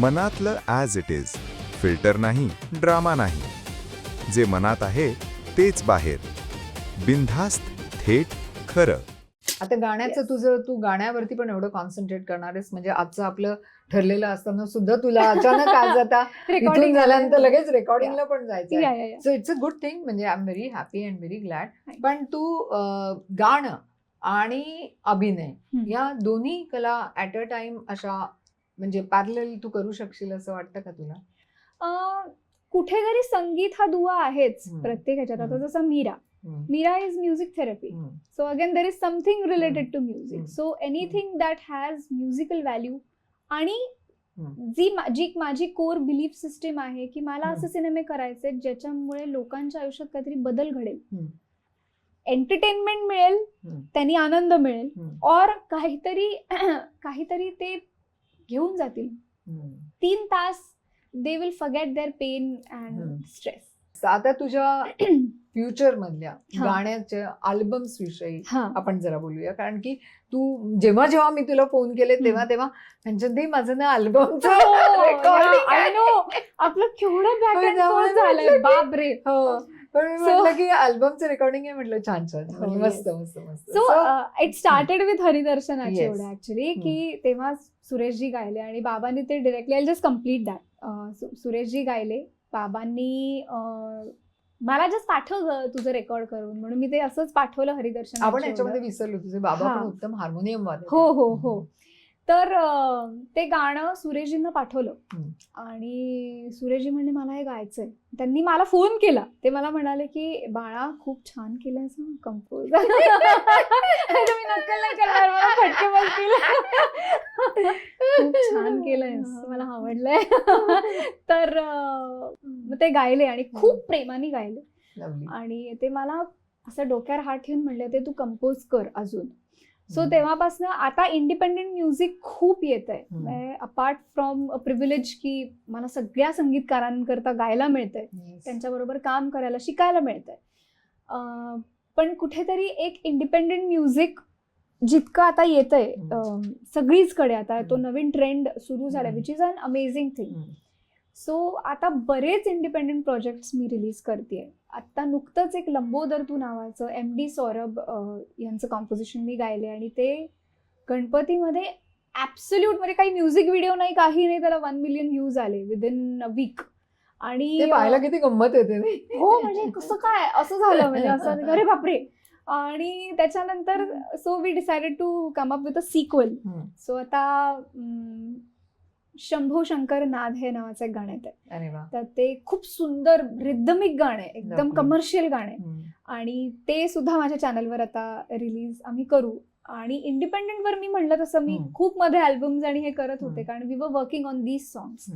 मनातलं as it is filter नाही drama नाही. जे मनात आहे तेच बाहेर. बिनधास्त थेट खरं. आता गाण्याचं Yes. तुझं तू गाण्यावरती पण एवढं कॉन्सन्ट्रेट करणार आहेस म्हणजे आजचं आपलं ठरलेलं असताना सुद्धा तुला अचानक आज आता रेकॉर्डिंग झाल्यानंतर लगेच रेकॉर्डिंगला पण जायचं so it's a good thing म्हणजे I am very happy and very glad पण तू गाणं आणि अभिनय. या दोन्ही कला ऍट अ टाइम अशा म्हणजे पॅरल तू करू शकशील असं वाटतं का तुला अं, कुठेतरी संगीत हा दुवा आहेच. प्रत्येक ह्याच्यात आता. जसं Meera. Meera is music therapy. So again there is something related. To music. So anything that has musical value आणि हम्म. जी माझी कोर बिलीफ सिस्टीम आहे की मला असे. सिनेमे करायचे ज्याच्यामुळे लोकांच्या आयुष्यात काहीतरी बदल घडेल. एंटरटेनमेंट मिळेल. त्यांनी आनंद मिळेल. और काहीतरी काहीतरी ते घेऊन जातील. तीन तास they will forget their pain. And stress आता तुझ्या फ्युचर मधल्या हा. गाण्याच्या अल्बम्स विषयी हा आपण जरा बोलूया कारण की तू जेव्हा जेव्हा मी तुला फोन केले तेव्हा. तेव्हा त्यांच्यात माझं ना अल्बमचं Oh, recording आय आहे. नो आपलं केवढं बॅक होय, हो पण मी So- म्हटलं की अल्बमचं रेकॉर्डिंग आहे म्हटलं छान छान. हो, म्हणजे मस्त मस्त मस्त. So So, it started with हरिदर्शनाची Yes. एवढं ऍक्च्युली की तेव्हा सुरेशजी गायले आणि बाबांनी ते directly I just complete that Sureshji गायले. बाबांनी अं, मला जस्ट पाठव ग तुझं रेकॉर्ड करून. म्हणून मी ते असंच पाठवलं हरिदर्शन आपण याच्यामध्ये विसरलो तुझे बाबा हा. पण उत्तम हार्मोनियम वादक हो आहेत. हो हो. तर ते गाणं सुरेशजींना पाठवलं. आणि सुरेशजी म्हणले मला हे गायचंय. त्यांनी मला फोन केला. ते मला म्हणाले की बाळा खूप छान केलंयस कंपोज मी नक्कल नाही करणार मला फटके बसतील. खूप छान केलंयस मला आवडलंय. तर ते गायले आणि खूप प्रेमाने गायले. आणि ते मला असं डोक्यावर हात ठेवून म्हणले ते तू कंपोज कर अजून. सो. तेव्हापासून आता इंडिपेंडेंट म्युझिक खूप येत. आहे अपार्ट फ्रॉम प्रिव्हिलेज की मला सगळ्या संगीतकारांकरता गायला मिळतंय. त्यांच्याबरोबर काम करायला शिकायला मिळतंय पण कुठेतरी एक इंडिपेंडेंट म्युझिक जितकं आता येतंय हम्म. अं, सगळीचकडे आता तो. नवीन ट्रेंड सुरू झाला. Which is an amazing thing. So आता बरेच इंडिपेंडेंट प्रोजेक्ट्स मी रिलीज करते आत्ता नुकतंच एक लंबोदर तू नावाचं एम डी सौरभ यांचं कॉम्पोजिशन मी गायले आणि ते गणपतीमध्ये ॲब्सोल्यूट म्हणजे काही म्युझिक व्हिडिओ नाही काही नाही त्याला वन मिलियन व्ह्यूज आले विदिन अ वीक आणि ते पाहायला किती गंमत येते? हो म्हणजे कसं काय असं झालं म्हणजे असं अरे बापरे आणि त्याच्यानंतर so we decided to come up with a sequel. So आता शंभो शंकर नाद हे नावाचं एक गाणं येतं तर ते खूप सुंदर रिदमिक गाणं आहे एकदम. कमर्शियल गाणं. आणि ते सुद्धा माझ्या चॅनलवर आता रिलीज आम्ही करू आणि इंडिपेंडेंट वर मी म्हणलं तसं मी. खूप मध्ये अल्बम्स आणि हे करत होते. कारण we were working on these songs.